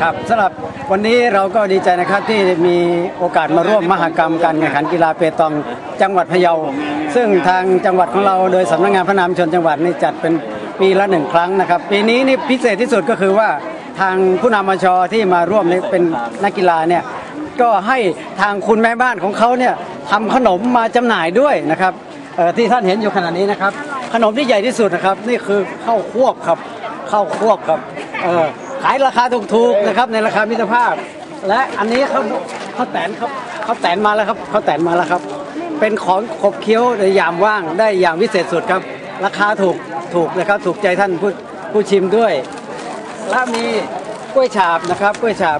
ครับสำหรับวันนี้เราก็ดีใจนะครับที่มีโอกาสมาร่วมมหกรรมการแข่งขันกีฬาเปตองจังหวัดพะเยา ซึ่งทางจังหวัดของเราโดยสำนักงานพระนามชนจังหวัดนี่จัดเป็นปีละหนึ่งครั้งนะครับ ปีนี้นี่พิเศษที่สุดก็คือว่าทางผู้นำมชที่มาร่วมนี่เป็นนักกีฬาเนี่ยก็ให้ทางคุณแม่บ้านของเขาเนี่ยทำขนมมาจำหน่ายด้วยนะครับที่ท่านเห็นอยู่ขณะนี้นะครับ ขนมที่ใหญ่ที่สุดนะครับ นี่คือข้าวควบครับข้าวควบครับเออ ขายราคาถูกๆนะครับในราคามิตรภาพ และอันนี้เขาเขาแตนครับเขาแตนมาแล้วครับเขาแตนมาแล้วครับ เป็นของขบเคี้ยวในยามว่างได้อย่างวิเศษสุดครับ ราคาถูกถูกนะครับถูกใจท่านผู้ผู้ชิมด้วย และมีกล้วยฉาบนะครับกล้วยฉาบ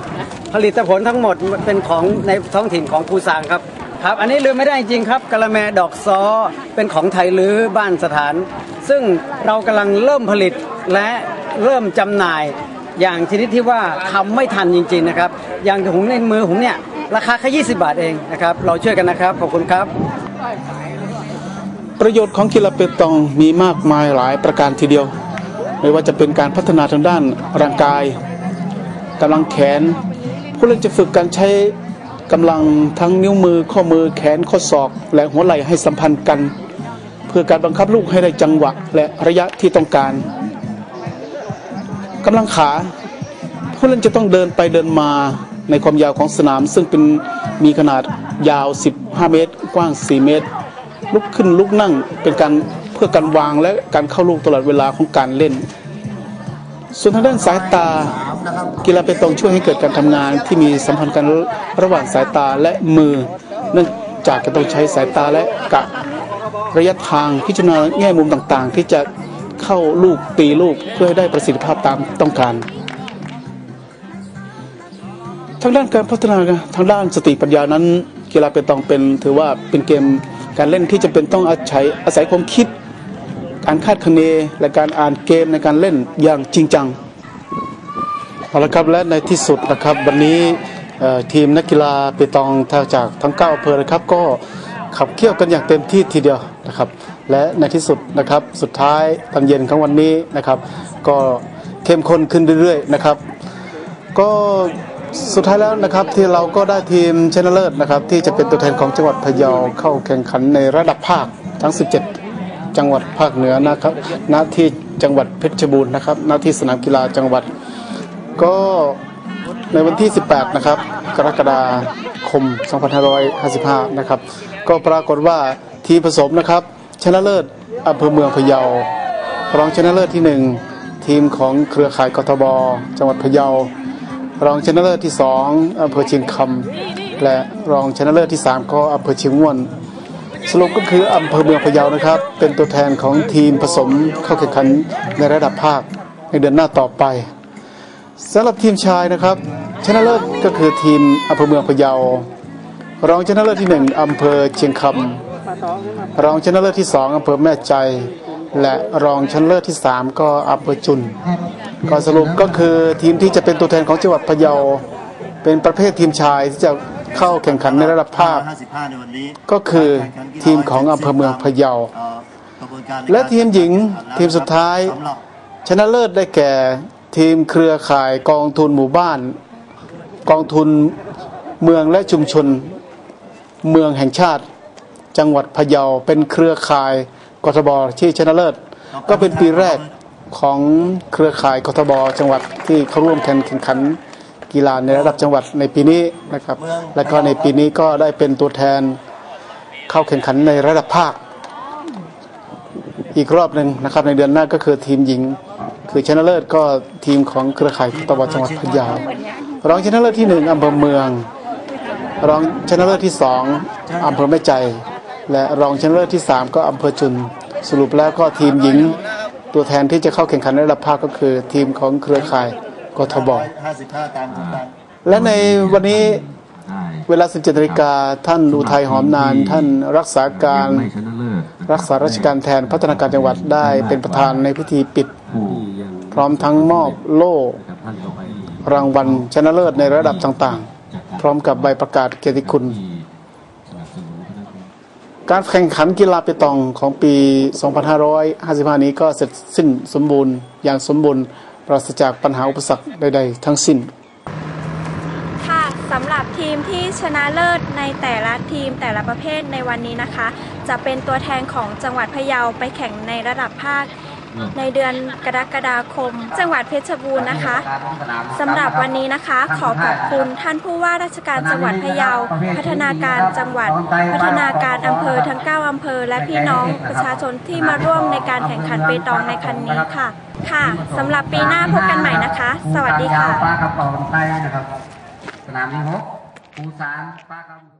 ผลิตผลทั้งหมดเป็นของในท้องถิ่นของภูซางครับครับ อันนี้ลืมไม่ได้จริงครับกะละแมดอกซอเป็นของไทยลื้อบ้านสถาน ซึ่งเรากำลังเริ่มผลิตและเริ่มจำหน่าย อย่างชนิดที่ว่าทำไม่ทันจริง ๆนะครับ อย่างหุงในมือผมเนี่ยราคาแค่20 บาทเองนะครับ เราช่วยกันนะครับ ขอบคุณครับ ประโยชน์ของกีฬาเปตองมีมากมายหลายประการทีเดียว ไม่ว่าจะเป็นการพัฒนาทางด้านร่างกายกำลังแขน ผู้เล่นจะฝึกการใช้กำลังทั้งนิ้วมือข้อมือแขนข้อศอก และหัวไหล่ให้สัมพันธ์กัน เพื่อการบังคับลูกให้ได้จังหวะและระยะที่ต้องการ กำลังขา ผู้เล่นจะต้องเดินไปเดินมาในความยาวของสนาม ซึ่งเป็นมีขนาดยาว 15 เมตร กว้าง 4 เมตร ลุกขึ้นลุกนั่งเป็นการเพื่อการวางและการเข้าลูกตลอดเวลาของการเล่น ส่วนทางด้านสายตา กีฬาเปตองช่วยให้เกิดการทำงานที่มีสัมพันธ์กันระหว่างสายตาและมือ เนื่องจากจะต้องใช้สายตาและกะระยะทางพิจารณาแง่มุมต่างๆ ที่จะ เข้าลูกตีลูกเพื่อให้ได้ประสิทธิภาพตามต้องการ ทางด้านการพัฒนาทางด้านสติปัญญานั้น กีฬาเปตองเป็นถือว่าเป็นเกมการเล่นที่จำเป็นต้องอาศัยอาศัยความคิด การคาดคะเนและการอ่านเกมในการเล่นอย่างจริงจังเอาละครับและในที่สุดนะครับวันนี้ทีมนักกีฬาเปตองทางจากทั้ง9อำเภอนะครับ ก็ขับเคี่ยวกันอย่างเต็มที่ทีเดียวนะครับ และในที่สุดนะครับสุดท้ายตอนเย็นของวันนี้นะครับ ก็เข้มข้นขึ้นเรื่อยๆนะครับ ก็สุดท้ายแล้วนะครับที่เราก็ได้ทีมชนะเลิศนะครับ ที่จะเป็นตัวแทนของจังหวัดพะเยาเข้าแข่งขันในระดับภาคทั้ง 17 จังหวัดภาคเหนือนะครับณที่จังหวัดเพชรบูรณ์นะครับณที่สนามกีฬาจังหวัด ก็ในวันที่ 18 นะครับ กรกฎาคม 2555 นะครับ ก็ปรากฏว่าทีมผสมนะครับ ชนะเลิศอำเภอเมืองพะเยารองชนะเลิศที่ 1 ทีมของเครือข่ายกทบจังหวัดพะเยารองชนะเลิศที่2อำเภอเชียงคำและรองชนะเลิศที่ 3 ก็อำเภอเชียงม่วนสรุปก็คืออำเภอเมืองพะเยานะครับ เป็นตัวแทนของทีมผสมเข้าแข่งขันในระดับภาคในเดือนหน้าต่อไปสำหรับทีมชายนะครับ ชนะเลิศก็คือทีมอำเภอเมืองพะเยารองชนะเลิศที่หนึ่งอำเภอเชียงคำ รองชนะเลิศที่สองอำเภอแม่ใจ และรองชนะเลิศที่สามก็อำเภอจุนก็สรุปก็คือทีมที่จะเป็นตัวแทนของจังหวัดพะเยาเป็นประเภททีมชายที่จะเข้าแข่งขันในระดับภาค ก็คือทีมของอำเภอเมืองพะเยา และทีมหญิงทีมสุดท้าย ชนะเลิศได้แก่ทีมเครือข่ายกองทุนหมู่บ้าน กองทุนเมืองและชุมชนเมืองแห่งชาติ จังหวัดพะเยาเป็นเครือข่ายกทบที่ชนะเลิศ ก็เป็นปีแรกของเครือข่ายกทบจังหวัดที่เข้าร่วมแข่งขันกีฬาในระดับจังหวัดในปีนี้นะครับ และก็ในปีนี้ก็ได้เป็นตัวแทนเข้าแข่งขันในระดับภาค อีกรอบหนึ่งนะครับ ในเดือนหน้าก็คือทีมหญิง คือชนะเลิศก็ทีมของเครือข่ายตบจังหวัดพะเยารองชนะเลิศที่หนึ่งอำเภอเมือง รองชนะเลิศที่สองอำเภอแม่ใจ และรองชนะเลิศที่สามก็อำเภอจุน สรุปแล้วก็ทีมหญิงตัวแทนที่จะเข้าแข่งขันในระดับภาคก็คือทีมของเครือข่ายกทบ55ตามทุกการและในวันนี้เวลา 17นาฬิกาท่านอุทัยหอมนาน ท่านรักษาการไม่ชนะเลิศรักษาราชการแทนพัฒนาการจังหวัดได้เป็นประธานในพิธีปิดผู้ยังพร้อมทั้งมอบโล่กับท่านต่อไปรางวัลชนะเลิศในระดับต่างๆ พร้อมกับใบประกาศเกียรติคุณ ที่สนับสนุนคณะกรรม การแข่งขันกีฬาเปตองของปี 2555 นี้ก็เสร็จสิ้นสมบูรณ์อย่างสมบูรณ์ปราศจากปัญหาอุปสรรคใดๆ ทั้งสิ้น ค่ะสำหรับทีมที่ชนะเลิศในแต่ละทีมแต่ละประเภทในวันนี้นะคะ จะเป็นตัวแทนของจังหวัดพะเยาไปแข่งในระดับภาค ในเดือนกรกฎาคม จังหวัดเพชรบูรณ์นะคะสำหรับวันนี้นะคะ ขอขอบคุณท่านผู้ว่าราชการจังหวัดพะเยา พัฒนาการจังหวัด พัฒนาการอำเภอทั้ง 9อำเภอ และพี่น้องประชาชนที่มาร่วมในการแข่งขันเปตองในครั้งนี้ค่ะ ค่ะสำหรับปีหน้าพบกันใหม่นะคะ สวัสดีค่ะปลากระป๋องไตนะครับสนามที่หกปูซานปลากระป๋อง